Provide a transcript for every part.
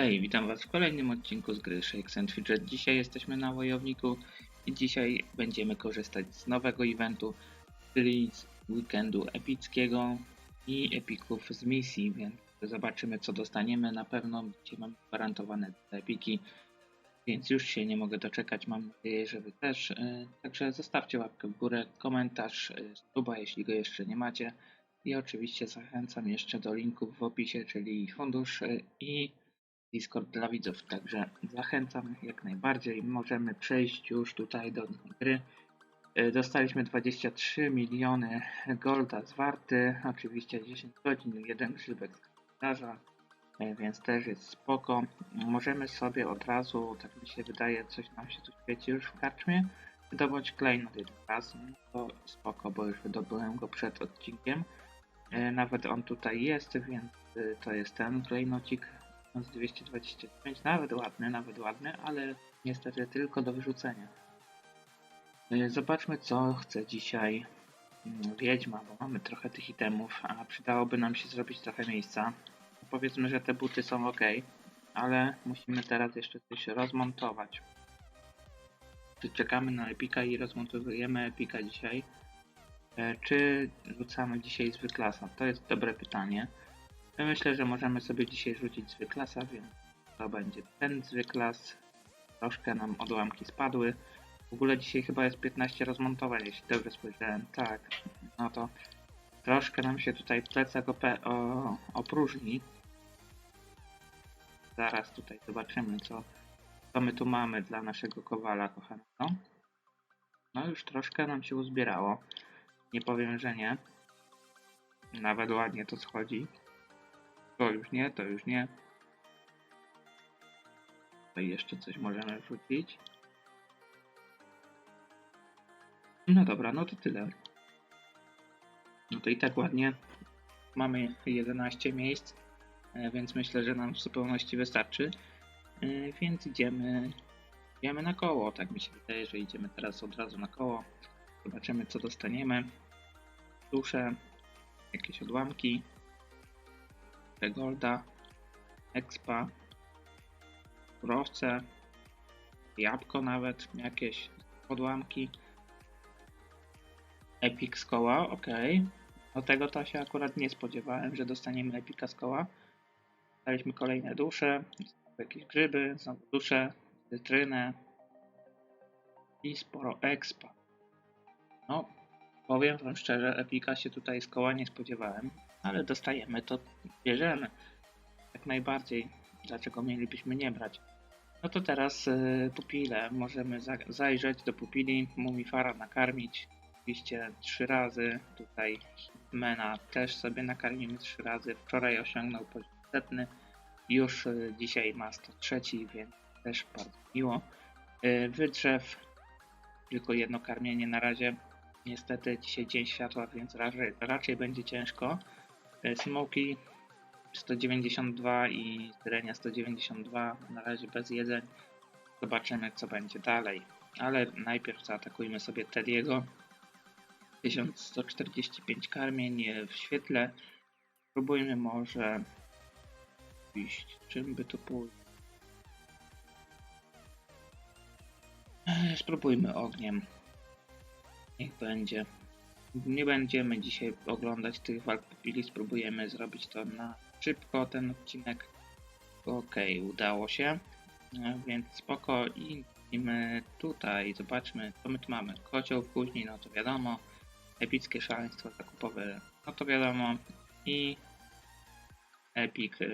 Hej, witam Was w kolejnym odcinku z gry Shakes and Fidget. Dzisiaj jesteśmy na wojowniku i dzisiaj będziemy korzystać z nowego eventu, czyli z weekendu epickiego i epików z misji, więc zobaczymy co dostaniemy. Na pewno dzisiaj mam gwarantowane te epiki, więc już się nie mogę doczekać. Mam nadzieję, że Wy też. Yy, Także zostawcie łapkę w górę, komentarz, yy, suba, jeśli go jeszcze nie macie. I oczywiście zachęcam jeszcze do linków w opisie, czyli fundusz yy, i Discord dla widzów, także zachęcam jak najbardziej. Możemy przejść już tutaj do gry. E, Dostaliśmy 23 miliony golda zwarty, oczywiście 10 godzin, jeden grzybek z kalendarza, e, więc też jest spoko. Możemy sobie od razu, tak mi się wydaje, coś nam się tu świeci już w karczmie, wydobyć klejnot jeden raz, to spoko, bo już wydobyłem go przed odcinkiem. E, Nawet on tutaj jest, więc to jest ten klejnocik z 225, nawet ładny, nawet ładny, ale niestety tylko do wyrzucenia. E, Zobaczmy co chce dzisiaj mm, Wiedźma, bo mamy trochę tych itemów, a przydałoby nam się zrobić trochę miejsca. Powiedzmy, że te buty są ok, ale musimy teraz jeszcze coś rozmontować. Czy czekamy na Epika i rozmontujemy Epika dzisiaj? E, Czy rzucamy dzisiaj zwyklasa? To jest dobre pytanie. Myślę, że możemy sobie dzisiaj rzucić zwyklasa, więc to będzie ten zwyklas. Troszkę nam odłamki spadły. W ogóle dzisiaj chyba jest 15 rozmontowań, jeśli dobrze spojrzałem. Tak, no to troszkę nam się tutaj plecak ope- o, opróżni. Zaraz tutaj zobaczymy, co, co my tu mamy dla naszego kowala kochanego. No już troszkę nam się uzbierało. Nie powiem, że nie. Nawet ładnie to schodzi. To już nie, to już nie. Tutaj jeszcze coś możemy wrzucić. No dobra, no to tyle. No to i tak ładnie. Mamy 11 miejsc, e, więc myślę, że nam w zupełności wystarczy. E, Więc idziemy, idziemy na koło. Tak mi się wydaje, że idziemy teraz od razu na koło. Zobaczymy co dostaniemy. Dusze, jakieś odłamki. Golda, Expa, surowce, jabłko nawet, jakieś odłamki. Epic z koła, ok. Do tego to się akurat nie spodziewałem, że dostaniemy Epika z koła. Daliśmy kolejne dusze, jakieś grzyby, znowu dusze, cytrynę i sporo expa. No, powiem wam szczerze, Epika się tutaj z koła nie spodziewałem, ale dostajemy to, bierzemy. Jak najbardziej. Dlaczego mielibyśmy nie brać? No to teraz y, pupile. Możemy za zajrzeć do pupili, mumifara nakarmić. Oczywiście trzy razy. Tutaj Mena też sobie nakarmimy trzy razy. Wczoraj osiągnął poziom setny. Już y, dzisiaj ma 103, więc też bardzo miło. Y, wydrzew. Tylko jedno karmienie na razie. Niestety dzisiaj dzień światła, więc raczej, raczej będzie ciężko. E, Smoki 192 i Syrenia 192 na razie bez jedzeń. Zobaczymy co będzie dalej. Ale najpierw zaatakujmy sobie Tediego. 1145 karmień w świetle. Spróbujmy może iść. Czym by to pójść? E, Spróbujmy ogniem. Niech będzie. Nie będziemy dzisiaj oglądać tych walk pupili, spróbujemy zrobić to na szybko ten odcinek. Okej, udało się, E, więc spoko i idziemy tutaj, zobaczmy co my tu mamy. Kocioł później, no to wiadomo, epickie szaleństwo zakupowe, no to wiadomo i epic e,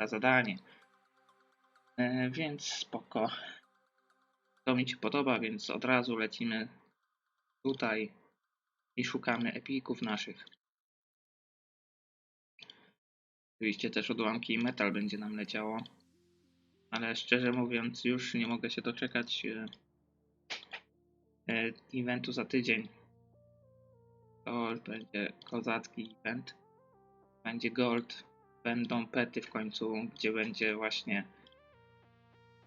za zadanie. E, Więc spoko. To mi się podoba, więc od razu lecimy tutaj i szukamy epików naszych. Oczywiście też odłamki i metal będzie nam leciało. Ale szczerze mówiąc, już nie mogę się doczekać e, e, eventu za tydzień. To będzie kozacki event. Będzie gold. Będą pety w końcu, gdzie będzie właśnie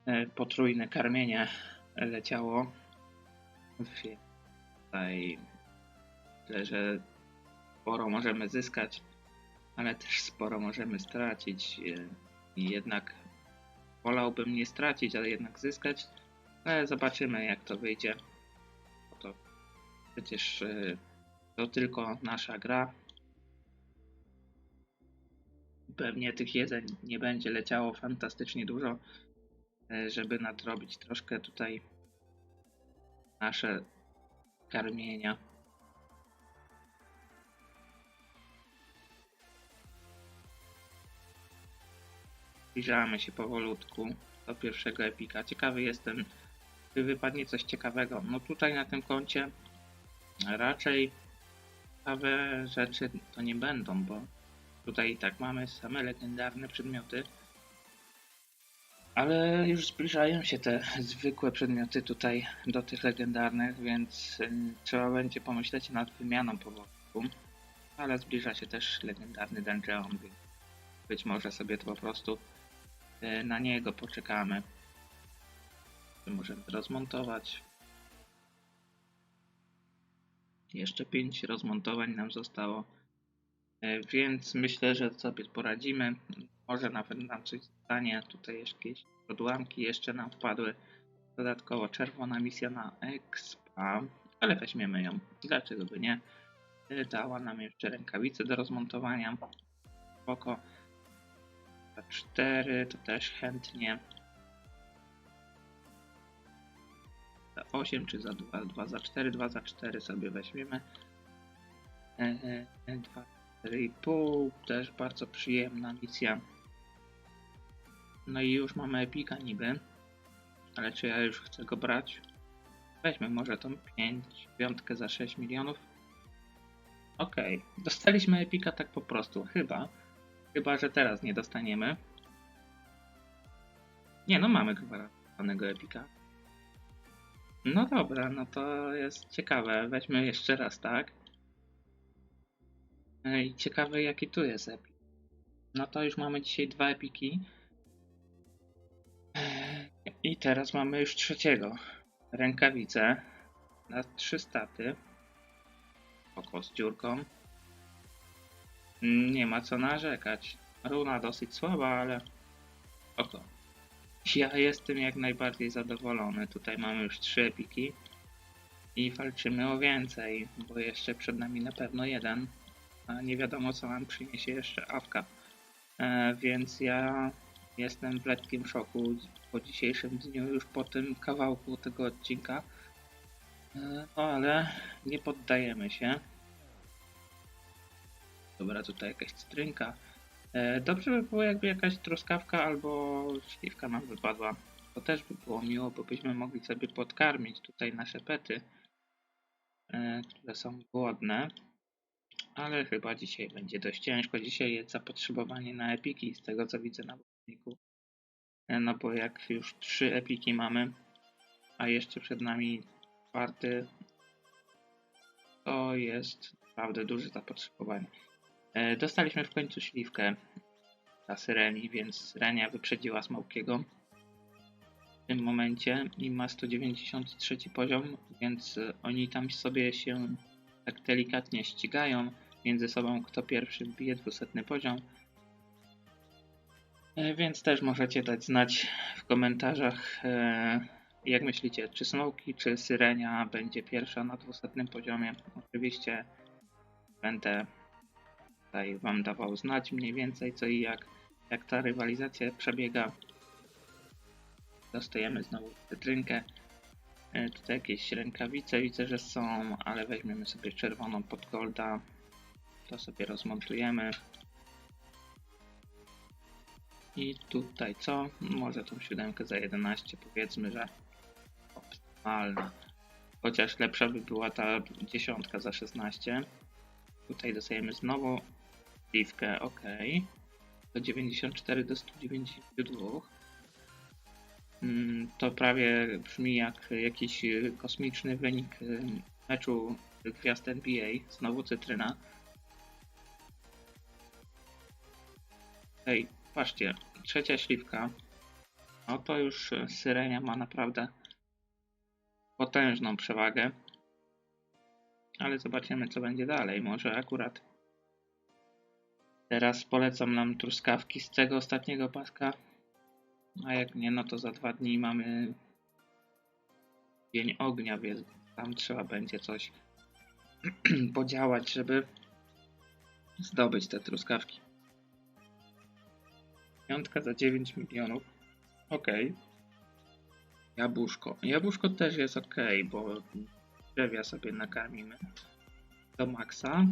e, potrójne karmienie leciało. Tutaj Myślę, że sporo możemy zyskać, ale też sporo możemy stracić. e, I jednak wolałbym nie stracić, ale jednak zyskać. Ale zobaczymy jak to wyjdzie. To przecież y, to tylko nasza gra. Pewnie tych jedzeń nie będzie leciało fantastycznie dużo, y, żeby nadrobić troszkę tutaj nasze karmienia. Zbliżamy się powolutku do pierwszego epika. Ciekawy jestem, czy wypadnie coś ciekawego. No tutaj na tym koncie raczej ciekawe rzeczy to nie będą, bo tutaj i tak mamy same legendarne przedmioty. Ale już zbliżają się te zwykłe przedmioty tutaj do tych legendarnych, więc y, trzeba będzie pomyśleć nad wymianą powolutku. Ale zbliża się też legendarny dungeon, więc być może sobie to po prostu na niego poczekamy. Możemy rozmontować. Jeszcze 5 rozmontowań nam zostało, y, więc myślę, że sobie poradzimy. Może nawet nam coś stanie. Tutaj jakieś odłamki jeszcze nam wpadły. Dodatkowo czerwona misja na expa, ale weźmiemy ją. Dlaczego by nie? Y, Dała nam jeszcze rękawice do rozmontowania. Spoko. Za 4 to też chętnie. Za 8 czy za 2? 2 za 4, 2 za 4 sobie weźmiemy. 2, 4,5 też bardzo przyjemna misja. No i już mamy epika niby. Ale czy ja już chcę go brać? Weźmy może tą 5, piątkę za 6 milionów. Okej, dostaliśmy epika tak po prostu, chyba. Chyba, że teraz nie dostaniemy. Nie, no mamy gwarantowanego epika. No dobra, no to jest ciekawe. Weźmy jeszcze raz, tak? I ciekawe jaki tu jest epik. No to już mamy dzisiaj dwa epiki. I teraz mamy już trzeciego. Rękawice na trzy staty. Oko z dziurką. Nie ma co narzekać. Runa dosyć słaba, ale oko. Ja jestem jak najbardziej zadowolony. Tutaj mamy już trzy epiki. I walczymy o więcej, bo jeszcze przed nami na pewno jeden. A nie wiadomo co nam przyniesie jeszcze awka. E, więc ja jestem w lekkim szoku po dzisiejszym dniu, już po tym kawałku tego odcinka. E, No ale nie poddajemy się. Dobra, tutaj jakaś cytrynka. E, Dobrze by było jakby jakaś truskawka albo śliwka nam wypadła. To też by było miło, bo byśmy mogli sobie podkarmić tutaj nasze pety, e, które są głodne. Ale chyba dzisiaj będzie dość ciężko. Dzisiaj jest zapotrzebowanie na epiki, z tego co widzę na wodniku. E, No bo jak już trzy epiki mamy, a jeszcze przed nami czwarty, to jest naprawdę duże zapotrzebowanie. E, Dostaliśmy w końcu śliwkę dla Syreni, więc Syrenia wyprzedziła Smokiego w tym momencie i ma 193 poziom, więc oni tam sobie się tak delikatnie ścigają między sobą, kto pierwszy bije 200 poziom. E, Więc też możecie dać znać w komentarzach, e, jak myślicie, czy Smoki, czy Syrenia będzie pierwsza na 200 poziomie. Oczywiście będę tutaj Wam dawał znać mniej więcej co i jak, jak ta rywalizacja przebiega. Dostajemy znowu cytrynkę. E, Tutaj jakieś rękawice widzę, że są, ale weźmiemy sobie czerwoną pod golda. To sobie rozmontujemy. I tutaj co? Może tą siódemkę za 11 powiedzmy, że optymalna. Chociaż lepsza by była ta dziesiątka za 16. Tutaj dostajemy znowu piwkę, ok. Do 94 do 192. Mm, To prawie brzmi jak jakiś kosmiczny wynik y, meczu gwiazd NBA. Znowu cytryna. Ej, patrzcie, trzecia śliwka. No to już Syrenia ma naprawdę potężną przewagę. Ale zobaczymy co będzie dalej. Może akurat teraz polecam nam truskawki z tego ostatniego paska. A jak nie, no to za dwa dni mamy Dzień Ognia, więc tam trzeba będzie coś podziałać, żeby zdobyć te truskawki. Piątka za 9 milionów. Okej. Jabłuszko. Jabłuszko też jest ok, bo drzewia sobie nakarmimy do maksa.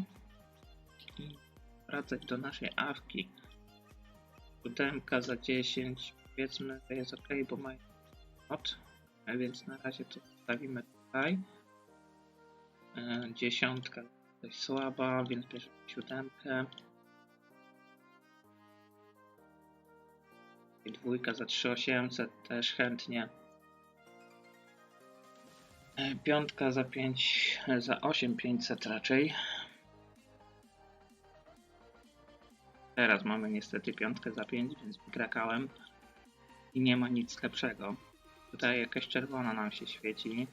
Wracać do naszej awki. Siódemka za 10. Powiedzmy, że jest ok, bo ma. A więc na razie to zostawimy tutaj. E, dziesiątka dość słaba, więc bierzemy siódemkę. I dwójka za 3800 też chętnie. E, Piątka za 5, e, za 8500 raczej. Teraz mamy niestety piątkę za 5, więc wykrakałem. I nie ma nic lepszego. Tutaj jakaś czerwona nam się świeci.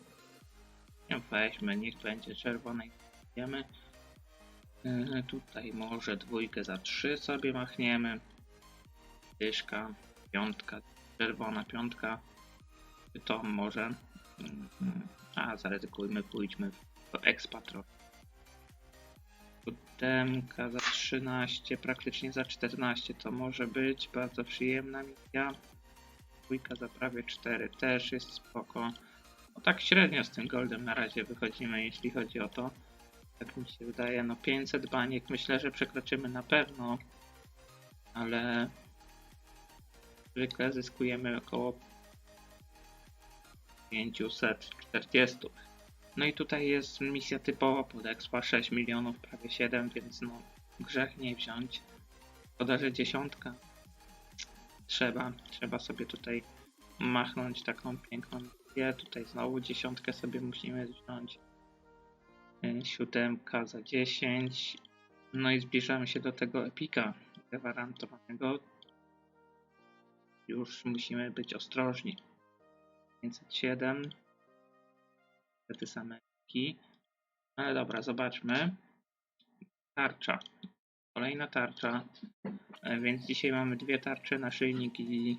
No weźmy, niech będzie czerwona i wiemy. Yy, tutaj może dwójkę za 3 sobie machniemy. Dyszka, piątka, czerwona piątka. To może? Yy, a, zaryzykujmy, pójdźmy do Expatro. Siódemka za 13, praktycznie za 14 to może być bardzo przyjemna misja. Dwójka za prawie 4 też jest spoko. No tak średnio z tym goldem na razie wychodzimy, jeśli chodzi o to. Tak mi się wydaje, no 500 baniek myślę, że przekroczymy na pewno, ale zwykle zyskujemy około 540. No i tutaj jest misja typowa pod expa 6 milionów, prawie 7, więc no grzech nie wziąć. Szkoda, że dziesiątka. Trzeba, trzeba sobie tutaj machnąć taką piękną misję. Tutaj znowu dziesiątkę sobie musimy wziąć. Siódemka za 10. No i zbliżamy się do tego epika gwarantowanego. Już musimy być ostrożni. 507. Te same epiki. Ale dobra, zobaczmy. Tarcza. Kolejna tarcza. E, Więc dzisiaj mamy dwie tarcze, naszyjnik i,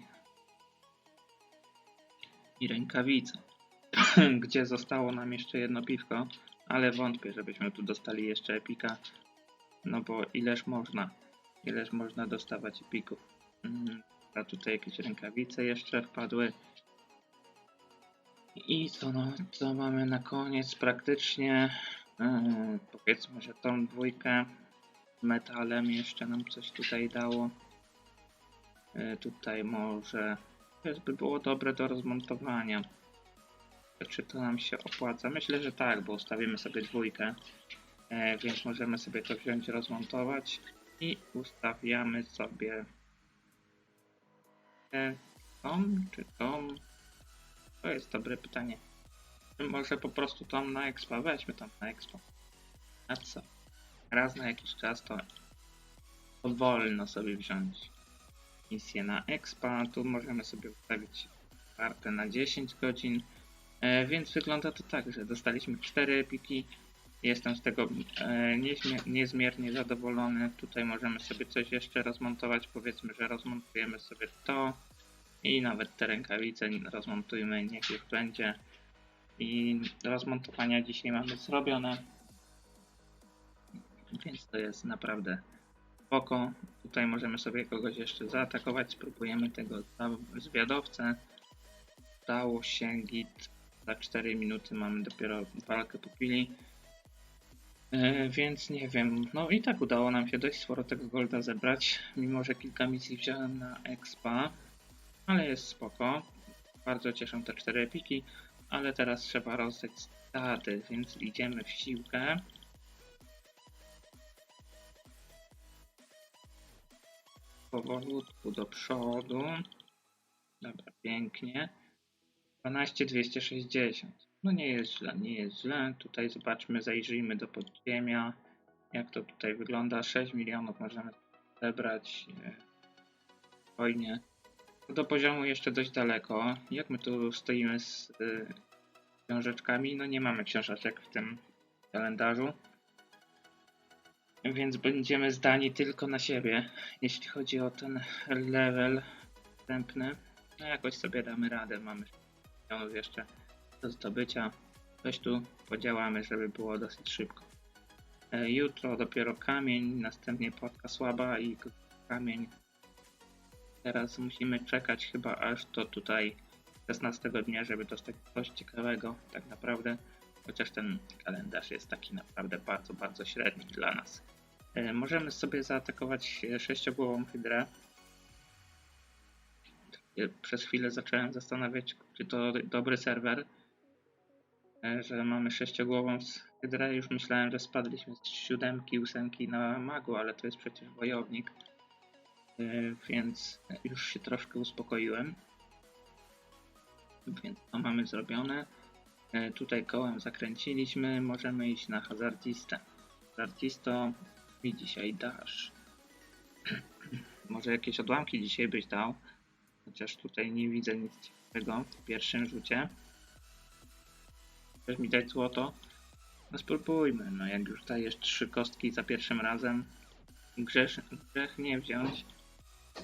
i rękawice. Gdzie zostało nam jeszcze jedno piwko, ale wątpię, żebyśmy tu dostali jeszcze epika. No bo ileż można, ileż można dostawać epików. Mm, A tutaj jakieś rękawice jeszcze wpadły. I co, no, co mamy na koniec? Praktycznie yy, powiedzmy, że tą dwójkę metalem jeszcze nam coś tutaj dało. Yy, tutaj może to by było dobre do rozmontowania. Czy to nam się opłaca? Myślę, że tak, bo ustawimy sobie dwójkę, e, więc możemy sobie to wziąć, rozmontować i ustawiamy sobie tą czy tą. To jest dobre pytanie. Może po prostu tą na expa, weźmy tam na expa. A co? Raz na jakiś czas to wolno sobie wziąć misję na expa. Tu możemy sobie ustawić kartę na 10 godzin. E, więc wygląda to tak, że dostaliśmy 4 epiki. Jestem z tego e, niezmiernie zadowolony. Tutaj możemy sobie coś jeszcze rozmontować. Powiedzmy, że rozmontujemy sobie to i nawet te rękawice rozmontujmy, niech już będzie. I rozmontowania dzisiaj mamy zrobione. Więc to jest naprawdę spoko. Tutaj możemy sobie kogoś jeszcze zaatakować. Spróbujemy tego zwiadowcę. Udało się git. Za 4 minuty mamy dopiero walkę po chwili. E, więc nie wiem. No i tak udało nam się dość sporo tego golda zebrać. Mimo, że kilka misji wziąłem na expa. Ale jest spoko. Bardzo cieszą te 4 epiki. Ale teraz trzeba rozdać staty, więc idziemy w siłkę. Powolutku do przodu. Dobra, pięknie. 12260. No nie jest źle, nie jest źle. Tutaj zobaczmy, zajrzyjmy do podziemia. Jak to tutaj wygląda. 6 milionów możemy zebrać. e, Spokojnie. Do poziomu jeszcze dość daleko. Jak my tu stoimy z y, książeczkami? No nie mamy książeczek w tym kalendarzu. Więc będziemy zdani tylko na siebie, jeśli chodzi o ten level wstępny. No jakoś sobie damy radę, mamy 6 milionów jeszcze do zdobycia. Coś tu podziałamy, żeby było dosyć szybko. E, Jutro dopiero kamień, następnie płatka słaba i kamień. Teraz musimy czekać chyba aż do tutaj 16 dnia, żeby dostać coś ciekawego tak naprawdę. Chociaż ten kalendarz jest taki naprawdę bardzo, bardzo średni dla nas. E, Możemy sobie zaatakować e, sześciogłową hydrę. Ja Przez chwilę zacząłem zastanawiać, czy to dobry serwer, e, że mamy sześciogłową hydrę. Już myślałem, że spadliśmy z siódemki, ósemki na magu, ale to jest przecież wojownik. E, Więc już się troszkę uspokoiłem. Więc to mamy zrobione. E, Tutaj kołem zakręciliśmy. Możemy iść na hazardistę. Hazardisto mi dzisiaj dasz. Może jakieś odłamki dzisiaj byś dał. Chociaż tutaj nie widzę nic ciekawego w pierwszym rzucie. Chcesz mi dać złoto? No spróbujmy. No jak już dajesz trzy kostki za pierwszym razem, grzesz, grzech nie wziąć.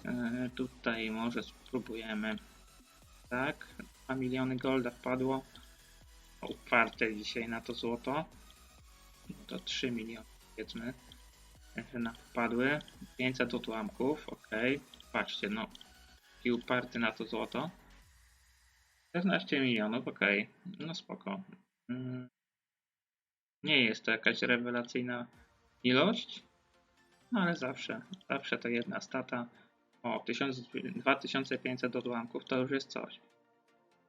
E, tutaj może spróbujemy. Tak, 2 miliony golda wpadło. Uparte dzisiaj na to złoto. No to 3 miliony powiedzmy. nam wpadły. 500 odłamków, ok. Patrzcie, no. I uparty na to złoto. 14 milionów, ok. No spoko. Mm. Nie jest to jakaś rewelacyjna ilość, no ale zawsze, zawsze to jedna stata. O, 1000, 2500 odłamków to już jest coś.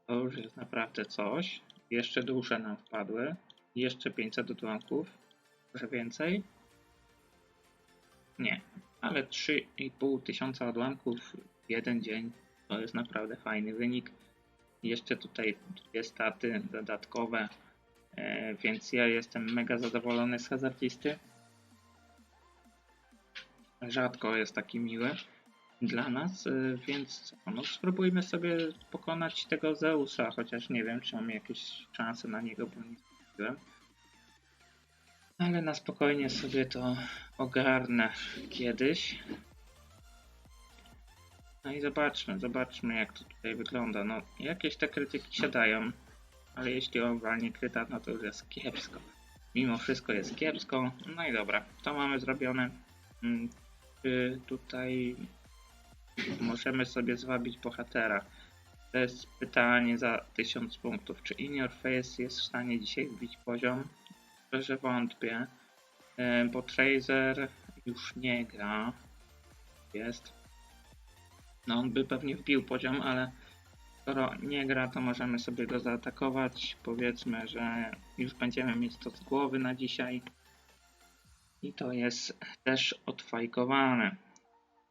To już jest naprawdę coś. Jeszcze dusze nam wpadły. Jeszcze 500 odłamków. Może więcej? Nie, ale 3,5 tysiąca odłamków w jeden dzień to jest naprawdę fajny wynik. Jeszcze tutaj dwie staty dodatkowe, e, więc ja jestem mega zadowolony z hazardzisty. Rzadko jest taki miły dla nas, e, więc co, no spróbujmy sobie pokonać tego Zeusa, chociaż nie wiem, czy mam jakieś szanse na niego, bo nie zrobiłem. Ale na spokojnie sobie to ogarnę kiedyś. No i zobaczmy, zobaczmy jak to tutaj wygląda. No, jakieś te krytyki się dają, ale jeśli obalnie kryta, no to już jest kiepsko. Mimo wszystko jest kiepsko. No i dobra, to mamy zrobione. Mm, Czy tutaj możemy sobie zwabić bohatera? To jest pytanie za 1000 punktów. Czy In Your Face jest w stanie dzisiaj wbić poziom? Szczerze wątpię, e, bo Tracer już nie gra. Jest. No on by pewnie wbił poziom, ale skoro nie gra, to możemy sobie go zaatakować. Powiedzmy, że już będziemy mieć to z głowy na dzisiaj. I to jest też odfajkowane.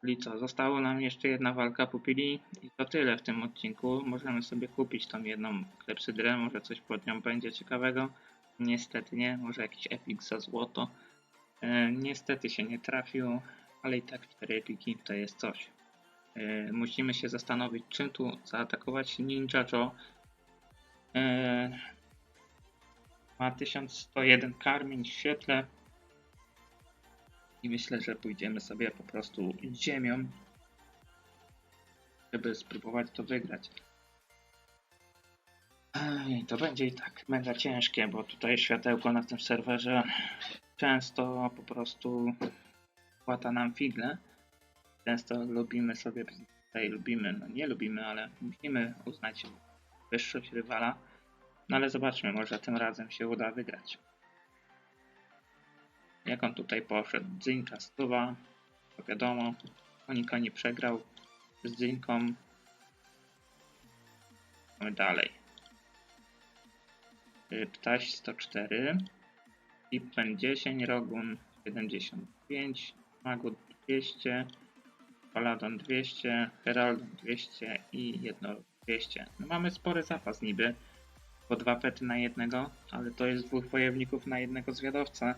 Czyli co, zostało nam jeszcze jedna walka pupili i to tyle w tym odcinku. Możemy sobie kupić tą jedną klepsydrę, może coś pod nią będzie ciekawego. Niestety nie, może jakiś epic za złoto. E, niestety się nie trafił, ale i tak 4 epiki to jest coś. E, musimy się zastanowić, czym tu zaatakować Ninja Joe. E, ma 1101 karmień w świetle. I myślę, że pójdziemy sobie po prostu ziemią, żeby spróbować to wygrać. Ej, to będzie i tak mega ciężkie, bo tutaj światełko na tym serwerze często po prostu płata nam figle. Często lubimy sobie, tutaj lubimy, no nie lubimy, ale musimy uznać wyższość rywala. No ale zobaczmy, może tym razem się uda wygrać. Jak on tutaj poszedł? Dzynka stuwa, to wiadomo, Konika nie przegrał z Dzynką. Mamy dalej. Y, Ptaś 104, Ippen 10, Rogun 75, Magut 200, Paladon 200, Herald 200 i Jednorog 200. No mamy spory zapas niby, po dwa pety na jednego, ale to jest dwóch wojowników na jednego zwiadowca,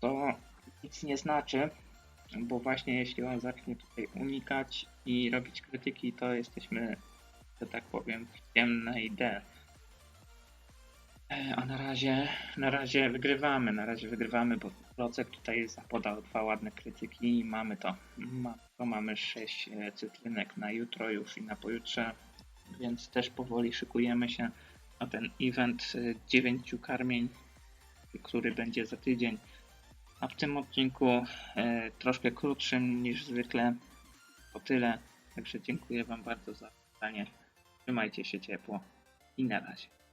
to nic nie znaczy, bo właśnie jeśli on zacznie tutaj unikać i robić krytyki, to jesteśmy, że tak powiem, w ciemnej D. E, A na razie, na razie wygrywamy, na razie wygrywamy, bo Procek tutaj zapodał dwa ładne krytyki i mamy to. To mamy 6 e, cytrynek na jutro już i na pojutrze, więc też powoli szykujemy się na ten event 9 karmień, który będzie za tydzień. A w tym odcinku e, troszkę krótszym niż zwykle. To tyle. Także dziękuję Wam bardzo za pytanie. Trzymajcie się ciepło i na razie.